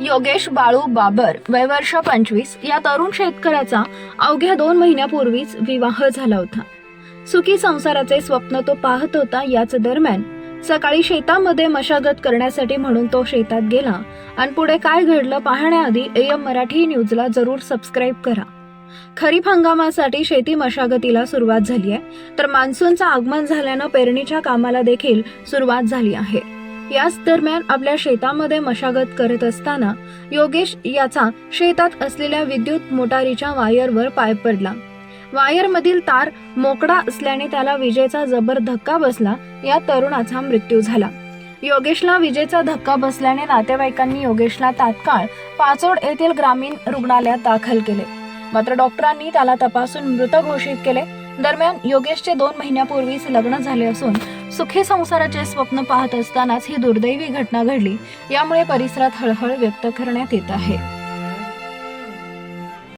योगेश बाळू बाबर वय वर्ष पंचवीस. या तरुण शेतकऱ्याचा अवघ्या दोन महिन्यापूर्वीच विवाह झाला होता. सुखी संसाराचे स्वप्न तो पाहत होता. याच दरम्यान सकाळी शेतामध्ये मशागत करण्यासाठी म्हणून तो शेतात गेला. आणि पुढे काय घडलं पाहण्याआधी एम मराठी न्यूजला जरूर सबस्क्राईब करा. खरीप हंगामासाठी शेती मशागतीला सुरुवात झाली आहे. तर मान्सूनचं आगमन झाल्यानं पेरणीच्या कामाला देखील सुरुवात झाली आहे. याच दरम्यान आपल्या शेतामध्ये मशागत करत असताना योगेश याचा शेतात असलेल्या विद्युत मोटारीच्या वायरवर पाय पडला. वायरमधील तार मोकळा असल्याने त्याला विजेचा जबर धक्का बसला. या तरुणाचा मृत्यू झाला. योगेशला विजेचा धक्का बसल्याने नातेवाईकांनी योगेशला तात्काळ पाचोड येथील ग्रामीण रुग्णालयात दाखल केले. मात्र डॉक्टरांनी त्याला तपासून मृत घोषित केले. दरम्यान योगेशचे दोन महिन्यापूर्वीच लग्न झाले असून सुखी संसाराचे स्वप्न पाहत असतानाच ही दुर्दैवी घटना घडली यामुळे परिसरात हळहळ व्यक्त करण्यात येत आहे.